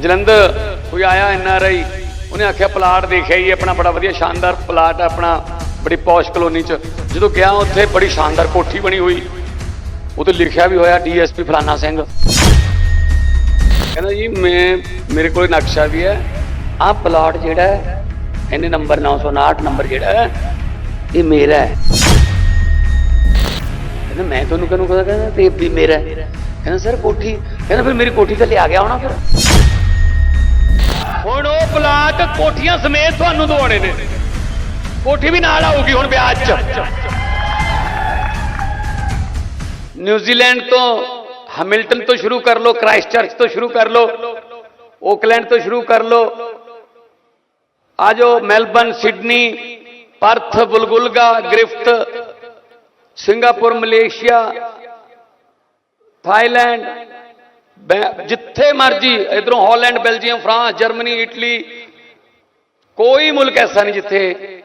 ਜਲੰਧਰ, ਕੋਈ ਆਇਆ N R I? ਉਹਨੇ ਆਖਿਆ, ਪਲਾਟ ਦੇਖਿਆ ਹੀ ਆਪਣਾ ਬੜਾ ਵਧੀਆ ਸ਼ਾਨਦਾਰ ਪਲਾਟ ਹੈ ਆਪਣਾ ਬੜੀ ਪੌਸ਼ ਕਲੋਨੀ ਚ। ਜਦੋਂ ਗਿਆ ਉੱਥੇ, ਬੜੀ ਸ਼ਾਨਦਾਰ ਕੋਠੀ ਬਣੀ ਹੋਈ। ਉਹਤੇ ਲਿਖਿਆ ਵੀ ਹੋਇਆ ਡੀਐਸਪੀ ਫਲਾਨਾ ਸਿੰਘ। ਕਹਿੰਦਾ ਜੀ, ਮੈਂ, ਮੇਰੇ ਕੋਲ ਨਕਸ਼ਾ ਵੀ ਹੈ। ਆਹ ਪਲਾਟ ਜਿਹੜਾ ਹੈ, ਇਹਨੇ ਨੰਬਰ 959 ਨੰਬਰ ਜਿਹੜਾ ਹੈ, ਇਹ ਮੇਰਾ ਹੈ। ਕਹਿੰਦਾ, ਮੈਂ ਤੁਹਾਨੂੰ ਕਿਹਨੂੰ ਕਹਦਾ ਕਹਿੰਦਾ, ਤੇ ਵੀ ਮੇਰਾ ਕਹਿੰਦਾ, ਸਰ, ਕੋਠੀ? ਕਹਿੰਦਾ, ਫਿਰ ਮੇਰੀ ਕੋਠੀ ਤੇ ਲਿਆ ਗਿਆ ਹੋਣਾ ਫਿਰ? ਹੁਣ ਉਹ ਪਲਾਟ ਕੋਠੀਆਂ ਸਮੇਤ ਤੁਹਾਨੂੰ ਦਵਾਉਣੇ ਨੇ। ਕੋਠੀ ਵੀ ਨਾਲ ਆਊਗੀ ਹੁਣ ਵਿਆਜ ਚ। ਨਿਊਜ਼ੀਲੈਂਡ ਤੋਂ ਹੈਮਿਲਟਨ ਤੋਂ ਸ਼ੁਰੂ ਕਰ ਲਓ ਕ੍ਰਾਈਸਟ ਤੋਂ ਸ਼ੁਰੂ ਕਰ ਲਓ, ਓਕਲੈਂਡ ਤੋਂ ਸ਼ੁਰੂ ਕਰ ਲਓ। ਆ ਜਾਓ Melbourne Sydney, Perth, Woolgoolga Griffith Singapore, Malaysia, Thailand ਜਿੱਥੇ ਮਰਜ਼ੀ, ਇਧਰੋਂ Holland, Belgium, France, Germany, Italy, ਕੋਈ ਮੁਲਕ ਐਸਾ ਨਹੀਂ ਜਿੱਥੇ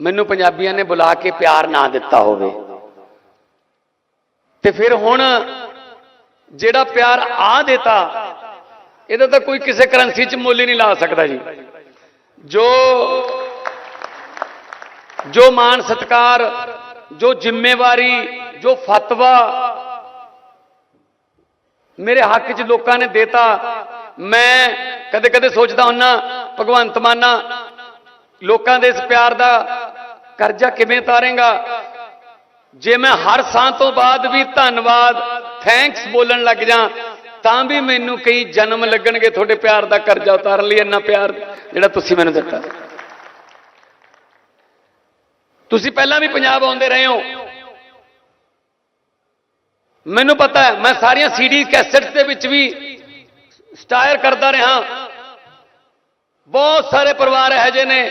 ਮੈਨੂੰ ਪੰਜਾਬੀਆਂ ਨੇ ਬੁਲਾ ਕੇ ਪਿਆਰ ਨਾ ਦਿੱਤਾ ਹੋਵੇ। ਤੇ ਫਿਰ ਹੁਣ ਜਿਹੜਾ ਪਿਆਰ ਆ ਦਿੱਤਾ, ਇਹਦਾ ਤਾਂ ਕੋਈ ਕਿਸੇ ਕਰੰਸੀ 'ਚ ਮੁੱਲ ਹੀ ਨਹੀਂ ਲਾ ਸਕਦਾ ਜੀ। ਜੋ ਜੋ ਮਾਨ ਸਤਕਾਰ, ਜੋ ਜ਼ਿੰਮੇਵਾਰੀ, ਜੋ ਫਤਵਾ ਮੇਰੇ ਹੱਕ 'ਚ ਲੋਕਾਂ ਨੇ ਦੇਤਾ। ਮੈਂ ਕਦੇ ਕਦੇ ਸੋਚਦਾ ਹੁੰਨਾ, ਭਗਵੰਤ ਮਾਨਾ, ਲੋਕਾਂ ਦੇ ਇਸ ਪਿਆਰ ਦਾ ਕਰਜ਼ਾ ਕਿਵੇਂ ਉਤਾਰੇਗਾ ਜੇ ਮੈਂ ਹਰ ਸਾਹ ਤੋਂ ਬਾਅਦ ਵੀ ਧੰਨਵਾਦ ਥੈਂਕਸ ਬੋਲਣ ਲੱਗ ਜਾ, ਤਾਂ ਵੀ ਮੈਨੂੰ ਕਈ ਜਨਮ ਲੱਗਣਗੇ ਤੁਹਾਡੇ ਪਿਆਰ ਦਾ ਕਰਜ਼ਾ ਉਤਾਰਨ ਲਈ, ਇੰਨਾ ਪਿਆਰ ਜਿਹੜਾ ਤੁਸੀਂ ਮੈਨੂੰ ਦਿੱਤਾ। ਤੁਸੀਂ ਪਹਿਲਾਂ ਵੀ ਪੰਜਾਬ ਆਉਂਦੇ ਰਹੇ ਹੋ। ਮੈਨੂੰ ਪਤਾ ਹੈ, ਮੈਂ ਸਾਰੀਆਂ ਸੀਡੀ ਕੈਸੇਟਸ ਦੇ ਵਿੱਚ ਵੀ ਸਟਾਇਰ ਕਰਦਾ ਰਿਹਾ। ਬਹੁਤ ਸਾਰੇ ਪਰਿਵਾਰ ਇਹੋ ਜਿਹੇ ਨੇ,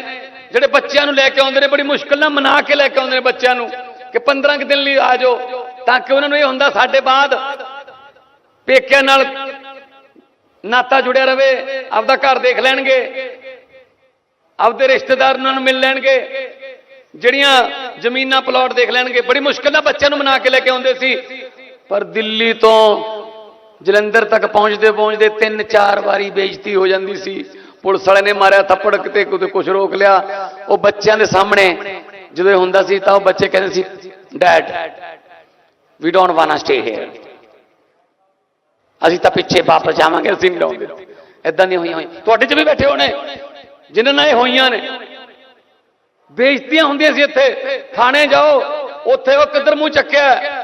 ਜਿਹੜੇ ਬੱਚਿਆਂ ਨੂੰ ਲੈ ਕੇ ਆਉਂਦੇ ਨੇ, ਬੜੀ ਮੁਸ਼ਕਲ ਨਾਲ ਮਨਾ ਕੇ ਲੈ ਕੇ ਆਉਂਦੇ ਨੇ ਬੱਚਿਆਂ ਨੂੰ ਕਿ 15 ਕੁ ਦਿਨ ਲਈ ਆ ਜਾਓ, ਤਾਂ ਕਿ ਉਹਨਾਂ ਨੂੰ ਇਹ ਹੁੰਦਾ ਸਾਡੇ ਬਾਅਦ ਪੇਕਿਆਂ ਨਾਲ ਨਾਤਾ ਜੁੜਿਆ ਰਵੇ, ਆਪਦਾ ਘਰ ਦੇਖ ਲੈਣਗੇ, ਆਪਦੇ ਰਿਸ਼ਤੇਦਾਰ ਉਹਨਾਂ ਨੂੰ ਮਿਲ ਲੈਣਗੇ, ਜਿਹੜੀਆਂ ਜ਼ਮੀਨਾਂ ਪਲਾਟ ਦੇਖ ਲੈਣਗੇ। ਬੜੀ ਮੁਸ਼ਕਲ ਨਾਲ ਬੱਚਿਆਂ ਨੂੰ ਮਨਾ ਕੇ ਲੈ ਕੇ ਆਉਂਦੇ ਸੀ। ਪਰ ਦਿੱਲੀ ਤੋਂ ਜਲੰਧਰ ਤੱਕ ਪਹੁੰਚਦੇ ਪਹੁੰਚਦੇ ਤਿੰਨ ਚਾਰ ਵਾਰੀ ਬੇਇੱਜ਼ਤੀ ਹੋ ਜਾਂਦੀ ਸੀ। ਪੁਲਿਸ ਵਾਲੇ ਨੇ ਮਾਰਿਆ ਥੱਪੜ ਕਿਤੇ ਕਿਤੇ ਕੁਝ ਰੋਕ ਲਿਆ। ਉਹ ਬੱਚਿਆਂ ਦੇ ਸਾਹਮਣੇ ਜਦੋਂ ਹੁੰਦਾ ਸੀ ਤਾਂ ਉਹ ਬੱਚੇ ਕਹਿੰਦੇ ਸੀ dad we don't want stay here ਅਸੀਂ ਤਾਂ ਪਿੱਛੇ ਵਾਪਸ ਜਾਵਾਂਗੇ, ਅਸੀਂ ਨਹੀਂ ਰਹੋਗੇ ਇਦਾਂ ਨਹੀਂ ਹੋਈਆਂ ਹੋਈਆਂ। ਤੁਹਾਡੇ 'ਚ ਵੀ ਬੈਠੇ ਹੋਣੇ, ਜਿਨ੍ਹਾਂ ਨਾਲ ਇਹ ਹੋਈਆਂ ਨੇ। ਬੇਇੱਜ਼ਤੀਆਂ ਹੁੰਦੀਆਂ ਸੀ ਇੱਥੇ। ਥਾਣੇ ਜਾਓ, ਉੱਥੇ ਉਹ ਕਿੱਧਰ ਮੂੰਹ ਚੱਕਿਆ?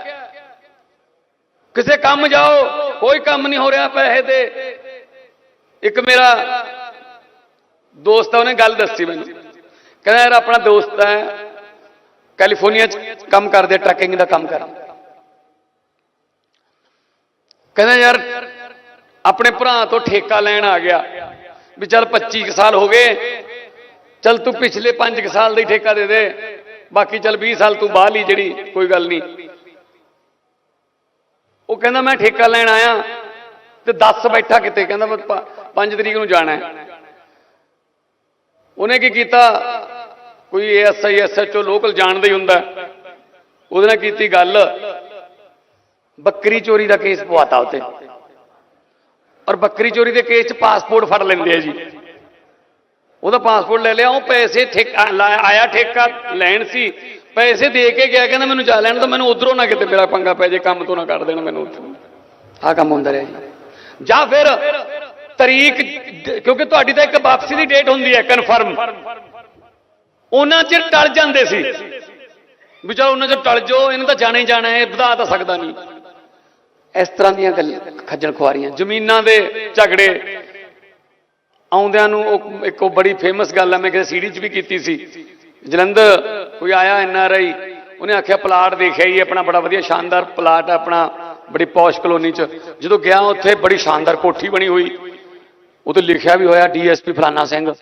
ਕਿਸੇ ਕੰਮ ਜਾਓ, ਕੋਈ ਕੰਮ ਨਹੀਂ ਹੋ ਰਿਹਾ ਪੈਸੇ ਤੇ ਇੱਕ ਮੇਰਾ ਦੋਸਤ ਆ, ਉਹਨੇ ਗੱਲ ਦੱਸੀ ਮੈਨੂੰ। ਕਹਿੰਦਾ, ਯਾਰ, ਆਪਣਾ ਦੋਸਤ ਹੈ ਕੈਲੀਫੋਰਨੀਆ ਚ ਕੰਮ ਕਰਦੇ, ਟਰੱਕਿੰਗ ਦਾ ਕੰਮ ਕਰਦਾ। ਕਹਿੰਦਾ, ਯਾਰ, ਆਪਣੇ ਭਰਾ ਤੋਂ ਠੇਕਾ ਲੈਣ ਆ ਗਿਆ। ਵੀ ਚੱਲ 25 ਕੁ ਸਾਲ ਹੋ ਗਏ। ਚੱਲ ਤੂੰ ਪਿਛਲੇ 5 ਕੁ ਸਾਲ ਦਾ ਹੀ ਠੇਕਾ ਦੇ ਦੇ। ਬਾਕੀ ਚੱਲ 20 ਸਾਲ ਤੂੰ ਬਾਹਰ ਲਈ ਜਿਹੜੀ, ਕੋਈ ਗੱਲ ਨਹੀਂ। ਕਹਿੰਦਾ ਮੈਂ ਠੇਕਾ ਲੈਣ ਆਇਆ ਤੇ 10 ਬੈਠਾ ਕਿਤੇ, ਕਹਿੰਦਾ ਮੈਂ 5 ਤਰੀਕ ਨੂੰ ਜਾਣਾ ਉਹਨੇ ਕੀ ਕੀਤਾ? ਕੋਈ ਐਸਆਈ ਐਸਐਚਓ ਲੋਕਲ ਜਾਣਦਾ ਹੀ ਹੁੰਦਾ। ਉਹਦੇ ਨਾਲ ਕੀਤੀ ਗੱਲ। ਬੱਕਰੀ ਚੋਰੀ ਦਾ ਕੇਸ ਪਵਾਤਾ ਉਤੇ ਔਰ ਬੱਕਰੀ ਚੋਰੀ ਦੇ ਕੇਸ 'ਚ ਪਾਸਪੋਰਟ ਫੜ ਲੈਂਦੇ ਆ ਜੀ। ਉਹਦਾ ਪਾਸਪੋਰਟ ਲੈ ਲਿਆ, ਉਹ ਪੈਸੇ ਠੇਕਾ ਲਾ- ਆਇਆ ਠੇਕਾ ਲੈਣ ਸੀ। ਪੈਸੇ ਦੇ ਕੇ ਗਿਆ, ਕਹਿੰਦਾ ਮੈਨੂੰ ਜਾ ਲੈਣ ਤਾਂ ਮੈਨੂੰ ਉਧਰੋਂ ਨਾ ਕਿਤੇ ਮੇਰਾ ਪੰਗਾ ਪੈ ਜੇ, ਕੰਮ ਤੋਂ ਨਾ ਕੱਢ ਦੇਣ ਮੈਨੂੰ ਉੱਥੋਂ। ਆਹ ਕੰਮ ਹੁੰਦਾ ਰਿਹਾ ਜੀ। ਜਾਂ ਫਿਰ ਤਰੀਕ ਕਿਉਂਕਿ ਤੁਹਾਡੀ ਤਾਂ ਇੱਕ ਵਾਪਸੀ ਦੀ ਡੇਟ ਹੁੰਦੀ ਹੈ ਕਨਫਰਮ ਉਹਨਾਂ ਚ ਟਲ ਜਾਂਦੇ ਸੀ। ਵੀ ਚਲੋ ਉਹਨਾਂ ਚ ਟਲ ਜੋ ਇਹਨਾਂ ਤਾਂ ਜਾਣਾ ਹੀ ਜਾਣਾ ਹੈ, ਵਧਾ ਤਾਂ ਸਕਦਾ ਨਹੀਂ। ਇਸ ਤਰ੍ਹਾਂ ਦੀਆਂ ਗੱਲ, ਖੱਜਲ ਖੁਆਰੀਆਂ, ਜ਼ਮੀਨਾਂ ਦੇ ਝਗੜੇ। ਆਉਂਦਿਆਂ ਨੂੰ ਉਹ ਇੱਕ ਉਹ ਬੜੀ ਫੇਮਸ ਗੱਲ ਹੈ ਮੈਂ ਕਿਸੇ ਸੀੜੀ 'ਚ ਵੀ ਕੀਤੀ ਸੀ। ਜਲੰਧਰ ਕੋਈ ਆਇਆ ਐਨ ਆਰ ਆਈ, ਉਹਨੇ ਆਖਿਆ ਪਲਾਟ ਦੇਖਿਆ ਹੀ ਆਪਣਾ ਬੜਾ ਵਧੀਆ ਸ਼ਾਨਦਾਰ ਪਲਾਟ ਹੈ ਆਪਣਾ ਬੜੀ ਪੌਸ਼ ਕਲੋਨੀ 'ਚ। ਜਦੋਂ ਗਿਆ ਉੱਥੇ ਬੜੀ ਸ਼ਾਨਦਾਰ ਕੋਠੀ ਬਣੀ ਹੋਈ। ਉਹ ਤੇ ਲਿਖਿਆ ਵੀ ਹੋਇਆ ਡੀਐਸਪੀ ਫਲਾਨਾ ਸਿੰਘ।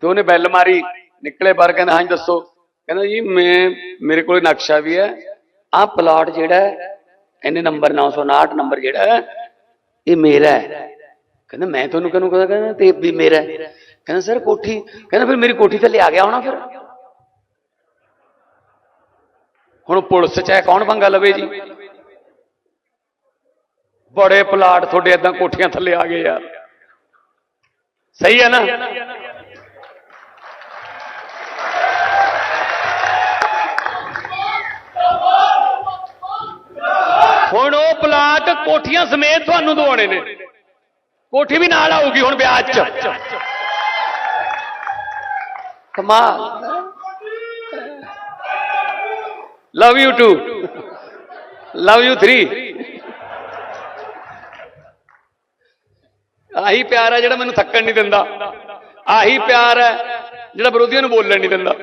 ਤੇ ਉਹਨੇ ਬੈਲ ਮਾਰੀ, ਨਿਕਲੇ ਬਾਹਰ, ਕਹਿੰਦਾ, ਹਾਂਜੀ, ਦੱਸੋ। ਕਹਿੰਦਾ ਜੀ, ਮੈਂ, ਮੇਰੇ ਕੋਲ ਨਕਸ਼ਾ ਵੀ ਹੈ। ਆਹ ਪਲਾਟ ਜਿਹੜਾ ਹੈ, ਇਹਨੇ ਨੰਬਰ 959 ਨੰਬਰ ਜਿਹੜਾ ਹੈ, ਇਹ ਮੇਰਾ ਹੈ। ਕਹਿੰਦਾ, ਮੈਂ ਤੁਹਾਨੂੰ ਕਿਹਨੂੰ ਕਹਦਾ, ਕਹਿੰਦਾ, ਤੇ ਵੀ ਮੇਰਾ ਕਹਿੰਦਾ, ਸਰ, ਕੋਠੀ। ਕਹਿੰਦਾ, ਫਿਰ ਮੇਰੀ ਕੋਠੀ ਥੱਲੇ ਆ ਗਿਆ ਹੋਣਾ ਫਿਰ? ਹੁਣ ਪੁਲਿਸ ਚ ਹੈ ਕੌਣ ਪੰਗਾ ਲਵੇ ਜੀ? ਬੜੇ ਪਲਾਟ ਤੁਹਾਡੇ ਏਦਾਂ ਕੋਠੀਆਂ ਥੱਲੇ ਆ ਗਏ ਯਾਰ ਸਹੀ ਹੈ ਨਾ? ਹੁਣ ਉਹ ਪਲਾਟ ਕੋਠੀਆਂ ਸਮੇਤ ਤੁਹਾਨੂੰ ਦਵਾਉਣੇ ਨੇ। ਕੋਠੀ ਵੀ ਨਾਲ ਆਊਗੀ ਹੁਣ ਵਿਆਜ ਚ। ਕਮਾਲ। Love you too love you 3 ਆਹੀ ਪਿਆਰ ਹੈ ਜਿਹੜਾ ਮੈਨੂੰ ਥੱਕਣ ਨਹੀਂ ਦਿੰਦਾ। ਆਹੀ ਪਿਆਰ ਹੈ ਜਿਹੜਾ ਵਿਰੋਧੀਆਂ ਨੂੰ ਬੋਲਣ ਨਹੀਂ ਦਿੰਦਾ।